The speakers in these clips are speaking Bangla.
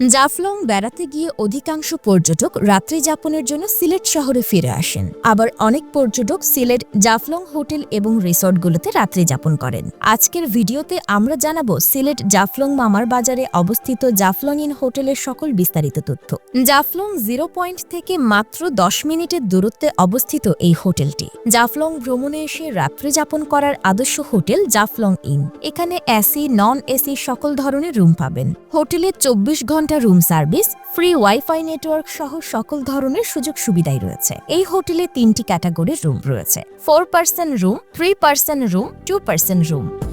জাফলং বেড়াতে গিয়ে অধিকাংশ পর্যটক রাত্রি যাপনের জন্য সিলেট শহরে ফিরে আসেন। আবার অনেক পর্যটক সিলেট জাফলং হোটেল এবং রিসর্টগুলোতে রাত্রি যাপন করেন। আজকের ভিডিওতে আমরা জানাব সিলেট জাফলং মামার বাজারে অবস্থিত জাফলং ইন হোটেলের সকল বিস্তারিত তথ্য। জাফলং জিরো পয়েন্ট থেকে মাত্র দশ মিনিটের দূরত্বে অবস্থিত এই হোটেলটি। জাফলং ভ্রমণে এসে রাত্রি যাপন করার আদর্শ হোটেল জাফলং ইন এখানে এসি নন এসি সকল ধরনের রুম পাবেন। হোটেলে চব্বিশ ঘণ্টা room service free wifi network সহ সকল ধরনের সুযোগ সুবিধাই রয়েছে। এই হোটেলে তিনটি ক্যাটাগরির রুম রয়েছে। Four percent room three percent room two percent room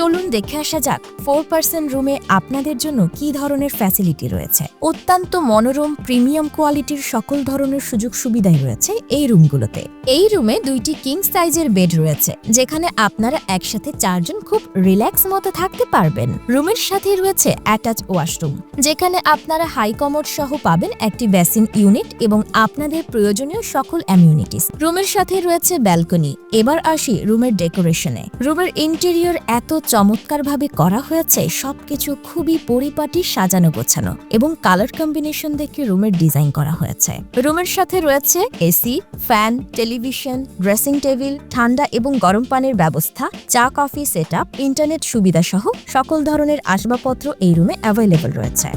চলুন দেখে আসা যাক ফোর পার্সেন্ট রুমে আপনাদের জন্য কি ধরনের ফ্যাসিলিটি রয়েছে? অত্যন্ত মনোরম প্রিমিয়াম কোয়ালিটির সকল ধরনের সুযোগ সুবিধাই রয়েছে এই রুমগুলোতে এই রুমে দুইটি কিং সাইজের বেড রয়েছে, যেখানে আপনারা একসাথে চারজন খুব রিল্যাক্স মতো থাকতে পারবেন। রুমের সাথে রয়েছে অ্যাটাচ ওয়াশরুম যেখানে আপনারা হাই কমোড সহ পাবেন একটি বেসিন ইউনিট এবং আপনাদের প্রয়োজনীয় সকল অ্যামিউনিটিস রুমের সাথে রয়েছে ব্যালকনি এবার আসি রুমের ডেকোরেশনে রুমের ইন্টেরিয়র এত চমৎকারভাবে করা হয়েছে, সবকিছু খুবই পরিপাটি, সাজানো গোছানো এবং কালার কম্বিনেশন দেখে রুমের ডিজাইন করা হয়েছে। রুমের সাথে রয়েছে AC, fan, television, dressing table, ঠান্ডা এবং গরম পানির ব্যবস্থা, চা, কফি সেট ইন্টারনেট সুবিধা সহ সকল ধরনের আসবাবপত্র এই রুমে অ্যাভেলেবল রয়েছে।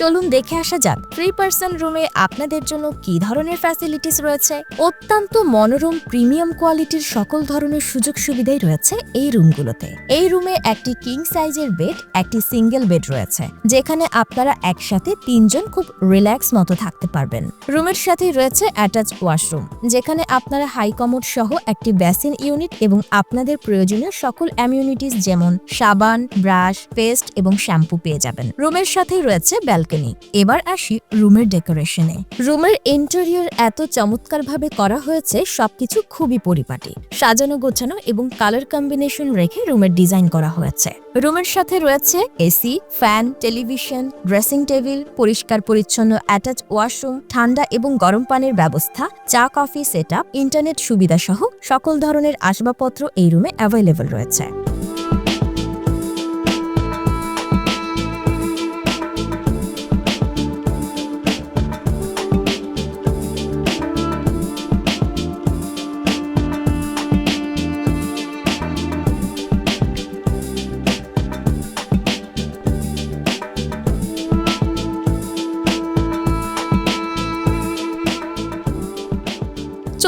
চলুন দেখে আসা যাক থ্রি পার্সেন্ট রুমে আপনাদের জন্য কি ধরনের ফ্যাসিলিটিস রয়েছে? অত্যন্ত মনোরম প্রিমিয়াম কোয়ালিটির সকল ধরনের সুযোগ সুবিধাই রয়েছে এই রুমগুলোতে এই রুমে একটি কিং সাইজের বেড একটি সিঙ্গেল বেড রয়েছে, যেখানে আপনারা একসাথে তিনজন খুব রিল্যাক্স মতো থাকতে পারবেন। রুমের সাথে রয়েছে অ্যাটাচ ওয়াশরুম যেখানে আপনারা হাই কমোড সহ একটি বেসিন ইউনিট এবং আপনাদের প্রয়োজনীয় সকল অ্যামিউনিটিস যেমন সাবান ব্রাশ পেস্ট এবং শ্যাম্পু পেয়ে যাবেন। রুমের সাথেই রয়েছে ব্যালকনি এবার আসি রুমের ডেকোরেশনে। রুমের ইন্টেরিয়র এত চমৎকারভাবে করা হয়েছে, সবকিছু খুবই পরিপাটি। সাজানো, গোছানো এবং কালার কম্বিনেশন রেখে রুমের ডিজাইন করা হয়েছে। রুমের সাথে রয়েছে AC, fan, television, dressing table, পরিষ্কার, পরিচ্ছন্ন অ্যাটাচ ওয়াশরুম, ঠান্ডা এবং গরম পানির ব্যবস্থা, চা, কফি সেট ইন্টারনেট সুবিধা সহ সকল ধরনের আসবাবপত্র এই রুমে অ্যাভেলেবল রয়েছে।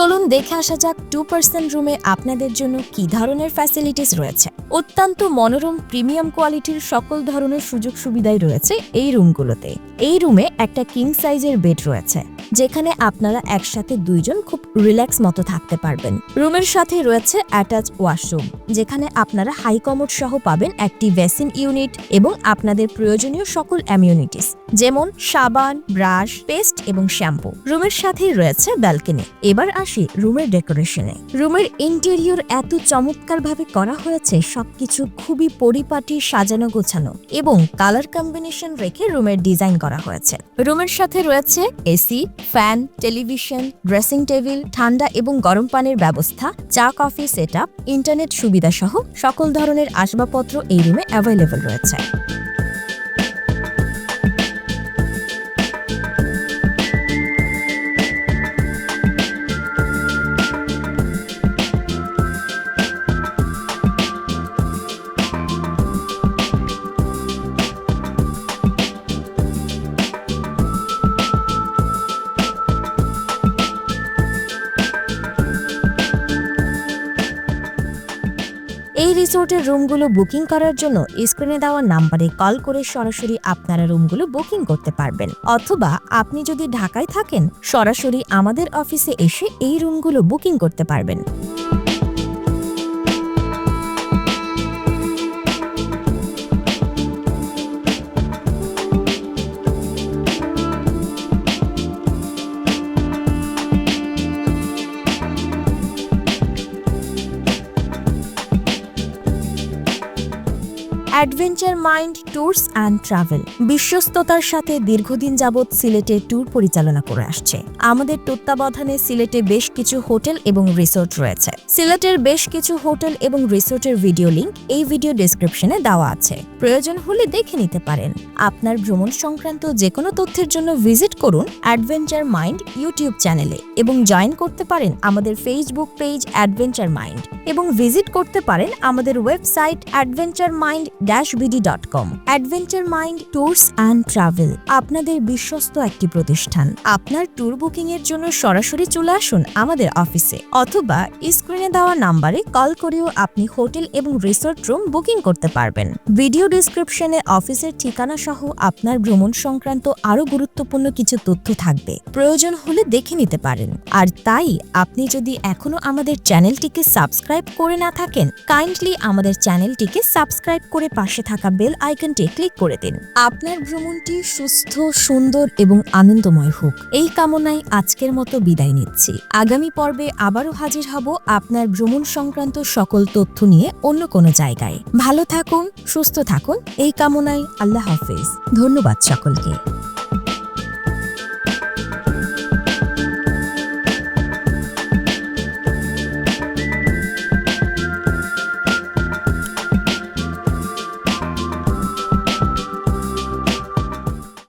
চলুন দেখে আসা যাক টু পার্সেন্ট রুমে আপনাদের জন্য কি ধরনের ফ্যাসিলিটিস রয়েছে। অত্যন্ত মনোরম প্রিমিয়াম কোয়ালিটির সকল ধরনের সুযোগ সুবিধাই রয়েছে এই রুমগুলোতে এই রুমে একটা কিং সাইজের বেড রয়েছে। যেখানে আপনারা একসাথে দুইজন খুব রিল্যাক্স মতো থাকতে পারবেন। রুমের সাথে রয়েছে অ্যাটাচ ওয়াশরুম যেখানে আপনারা হাই কমোড সহ পাবেন একটি বেসিন ইউনিট এবং আপনাদের প্রয়োজনীয় সকল অ্যামিউনিটিস যেমন সাবান ব্রাশ পেস্ট এবং শ্যাম্পু রুমের সাথেই রয়েছে ব্যালকনি এবার আসি রুমের ডেকোরেশনে রুমের ইন্টেরিয়র এত চমৎকারভাবে করা হয়েছে, সবকিছু খুবই পরিপাটি, সাজানো গোছানো এবং কালার কম্বিনেশন রেখে রুমের ডিজাইন করা হয়েছে। রুমের সাথে রয়েছে AC fan, television, dressing table, ঠান্ডা এবং গরম পানির ব্যবস্থা, চা, কফি সেট ইন্টারনেট সুবিধা সহ সকল ধরনের আসবাবপত্র এই রুমে অ্যাভেলেবল রয়েছে। এই রিসোর্টের রুমগুলো বুকিং করার জন্য স্ক্রিনে দেওয়া নাম্বারে কল করে সরাসরি আপনারা রুমগুলো বুকিং করতে পারবেন। অথবা আপনি যদি ঢাকায় থাকেন, সরাসরি আমাদের অফিসে এসে এই রুমগুলো বুকিং করতে পারবেন। Adventure mind tours and travel. বিশ্বস্ততার সাথে দীর্ঘদিন যাবৎ সিলেটে ট্যুর পরিচালনা করে আসছে। আমাদের তত্ত্বাবধানে সিলেটে বেশ কিছু হোটেল এবং রিসোর্ট রয়েছে। সিলেটের বেশ কিছু হোটেল এবং রিসোর্টের ভিডিও লিঙ্ক এই ভিডিও ডেসক্রিপশনে দেওয়া আছে। প্রয়োজন হলে দেখে নিতে পারেন। আপনার ভ্রমণ সংক্রান্ত যে কোনো তথ্যের জন্য ভিজিট করুন অ্যাডভেঞ্চার মাইন্ড ইউটিউব চ্যানেলে এবং জয়েন করতে পারেন আমাদের ফেসবুক পেজ অ্যাডভেঞ্চার মাইন্ড এবং ভিজিট করতে পারেন আমাদের website adventure mind dot com adventure mind tours and travel আপনাদের বিশ্বস্ত একটি প্রতিষ্ঠান। আপনার ট্যুর বুকিং এর জন্য সরাসরি চলে আসুন আমাদের অফিসে অথবা স্ক্রিনে দেওয়া নাম্বারে কল করেও আপনি হোটেল এবং রিসোর্ট রুম বুকিং করতে পারবেন। ভিডিও ডিসক্রিপশনে অফিসের ঠিকানা সহ আপনার ভ্রমণ সংক্রান্ত আরও গুরুত্বপূর্ণ কিছু তথ্য থাকবে। প্রয়োজন হলে দেখে নিতে পারেন। আর তাই আপনি যদি এখনও আমাদের চ্যানেলটিকে সাবস্ক্রাইব করে না থাকেন কাইন্ডলি আমাদের চ্যানেলটিকে সাবস্ক্রাইব করে পাশে থাকা বেল আইকনটি ক্লিক করে দিন। আপনার ভ্রমণটি সুস্থ, সুন্দর এবং আনন্দময় হোক। এই কামনায় আজকের মতো বিদায় নিচ্ছি। আগামী পর্বে আবারও হাজির হব আপনার ভ্রমণ সংক্রান্ত সকল তথ্য নিয়ে অন্য কোনো জায়গায়। ভালো থাকুন, সুস্থ থাকুন। এই কামনায় আল্লাহ হাফেজ। ধন্যবাদ সকলকে।